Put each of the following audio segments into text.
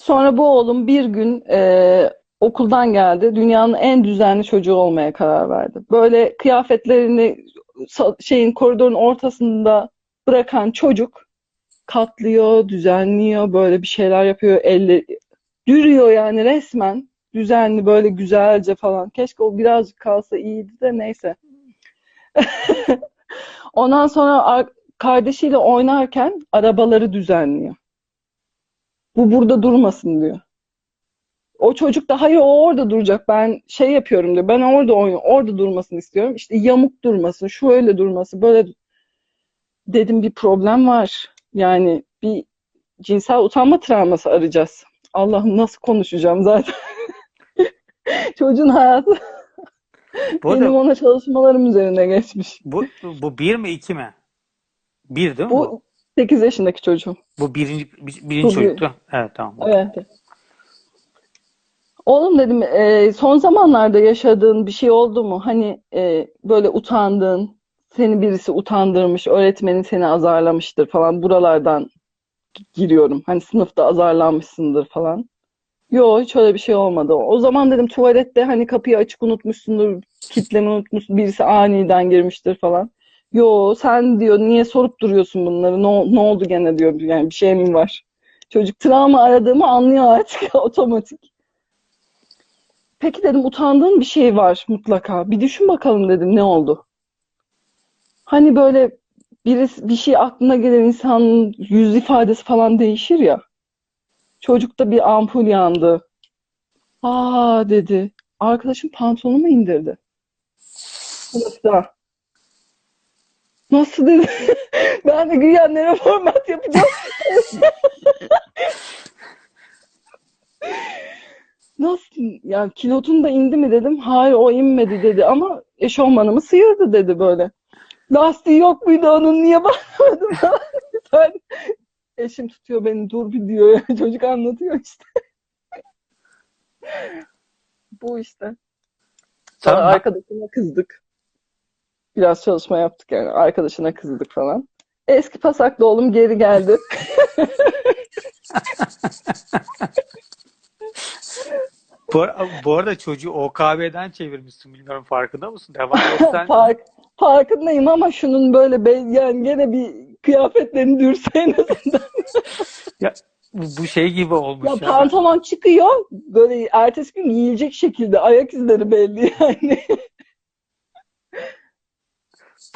Sonra bu oğlum bir gün e, okuldan geldi. Dünyanın en düzenli çocuğu olmaya karar verdi. Böyle kıyafetlerini şeyin koridorun ortasında bırakan çocuk katlıyor, düzenliyor, böyle bir şeyler yapıyor, elle yürüyor yani resmen düzenli böyle güzelce falan. Keşke o birazcık kalsa iyiydi de neyse. Ondan sonra ar- kardeşiyle oynarken arabaları düzenliyor. Bu burada durmasın diyor. O çocuk da hayır o orada duracak. Ben şey yapıyorum diyor. Ben orada oynuyorum. Orada durmasını istiyorum. İşte yamuk durmasın, şöyle durması, böyle dedim bir problem var. Yani bir cinsel utanma travması arayacağız. Allah'ım nasıl konuşacağım zaten. Çocuğun hayatı Bu benim arada ona çalışmalarım üzerine geçmiş. bu, bu bir mi iki mi? Bir değil mi bu? Bu 8 yaşındaki çocuğum. Bu birinci, bir- birinci Bu bir- çocuktu. Evet tamam. Evet. Oğlum dedim e, son zamanlarda yaşadığın bir şey oldu mu? Hani e, böyle utandığın, seni birisi utandırmış, öğretmenin seni azarlamıştır falan. Buralardan giriyorum. Hani sınıfta azarlanmışsındır falan. Yo hiç öyle bir şey olmadı. O zaman dedim tuvalette hani kapıyı açık unutmuşsundur, kilitleme unutmuşsun, birisi aniden girmiştir falan. Yo sen diyor niye sorup duruyorsun bunları? Ne, ne oldu gene diyor. Yani bir şey mi var? Çocuk travma aradığımı anlıyor artık otomatik. Peki dedim utandığın bir şey var mutlaka. Bir düşün bakalım dedim ne oldu? Hani böyle birisi, bir şey aklına gelen insanın yüz ifadesi falan değişir ya. Çocukta bir ampul yandı. Aa dedi. Arkadaşım pantolonumu indirdi. Sınıfta. Nasıl dedi? Ben de güya nere format yapacağım. Nasıl? Ya kilotun da indi mi dedim. Hayır o inmedi dedi ama eşofmanımı sıyırdı dedi böyle. Lastiği yok muydu onun niye. Ben, eşim tutuyor beni dur bir diyor ya. Çocuk anlatıyor işte. Bu işte. Sonra Tamam. arkadaşına kızdık. Biraz çalışma yaptık yani. Arkadaşına kızdık falan. Eski pasaklı oğlum geri geldi. Bu, bu arada çocuğu OKB'den çevirmişsin bilmiyorum farkında mısın? Devam etsen. Fark, farkındayım ama şunun böyle be, yani gene bir kıyafetlerini dürse en azından. Ya, bu, bu şey gibi olmuş Ya ya. pantolon çıkıyor böyle ertesi gün giyilecek şekilde ayak izleri belli yani.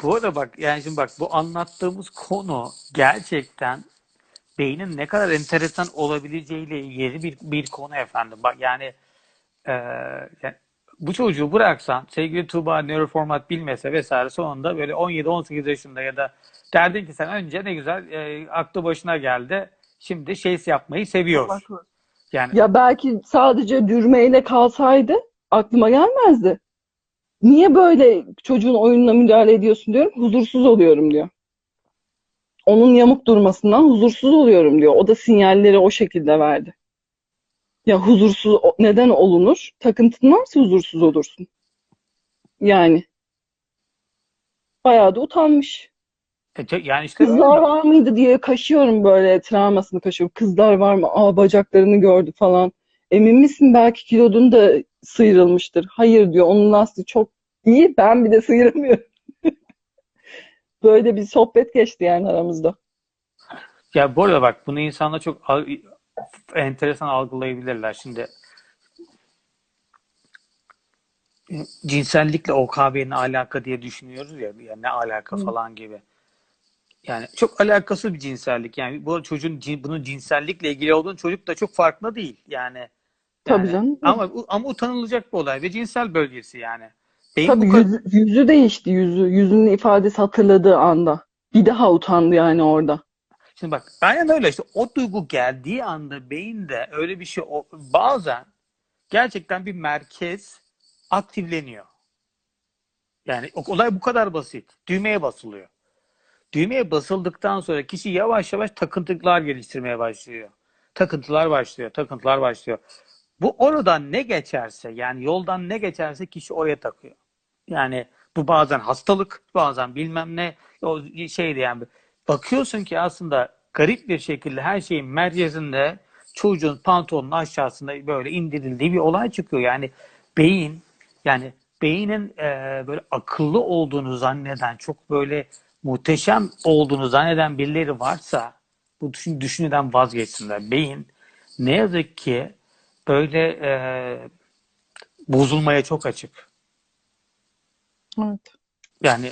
Bu arada bak yani şimdi bak bu anlattığımız konu gerçekten beynin ne kadar enteresan olabileceğiyle ilgili bir, bir konu efendim. Bak yani, e, yani bu çocuğu bıraksan sevgili Tuğba nöroformat bilmese vesaire sonunda böyle 17-18 yaşında ya da derdin ki sen önce ne güzel e, aklı başına geldi. Şimdi şey yapmayı seviyor. Yani Ya belki sadece dürmeyle kalsaydı aklıma gelmezdi. Niye böyle çocuğun oyununa müdahale ediyorsun diyorum. Huzursuz oluyorum diyor. Onun yamuk durmasından huzursuz oluyorum diyor. O da sinyalleri o şekilde verdi. Ya huzursuz neden olunur? Takıntın varsa huzursuz olursun. Yani bayağı da utanmış. e, yani işte. Kızlar var mıydı diye kaşıyorum böyle travmasını kaşıyorum. Kızlar var mı? Aa bacaklarını gördü falan. Emin misin belki kilodun da sıyrılmıştır. Hayır diyor onun lastiği çok iyi ben bir de sıyıramıyorum. Böyle bir sohbet geçti yani aramızda. Ya bu arada bak bunu insanlar çok enteresan algılayabilirler. Şimdi cinsellikle OKB ne alaka diye düşünüyoruz ya, ya ne alaka falan gibi. Yani çok alakasız bir cinsellik. Yani bu çocuğun bunun cinsellikle ilgili olduğunu çocuk da çok farkında değil. Yani Tabii yani canım. ama ama utanılacak bir olay ve cinsel bölgesi yani. Beyin Tabii bu yüzü, yüzü değişti yüzü. Yüzünün ifadesi hatırladığı anda. Bir daha utandı yani orada. Şimdi bak aynen öyle işte o duygu geldiği anda beyinde öyle bir şey o- bazen gerçekten bir merkez aktifleniyor. Yani olay bu kadar basit. Düğmeye basılıyor. Düğmeye basıldıktan sonra kişi yavaş yavaş takıntılar geliştirmeye başlıyor. Takıntılar başlıyor, takıntılar başlıyor. Bu oradan ne geçerse yani yoldan ne geçerse kişi oraya takıyor. Yani bu bazen hastalık, bazen bilmem ne o şeydi yani. Bakıyorsun ki aslında garip bir şekilde her şeyin merkezinde çocuğun pantolonun aşağısında böyle indirildiği bir olay çıkıyor. Yani beyin yani beynin e, böyle akıllı olduğunu zanneden çok böyle muhteşem olduğunu zanneden birileri varsa bu düşün, düşünceden vazgeçsinler. Beyin ne yazık ki böyle e, bozulmaya çok açık. Evet. Yani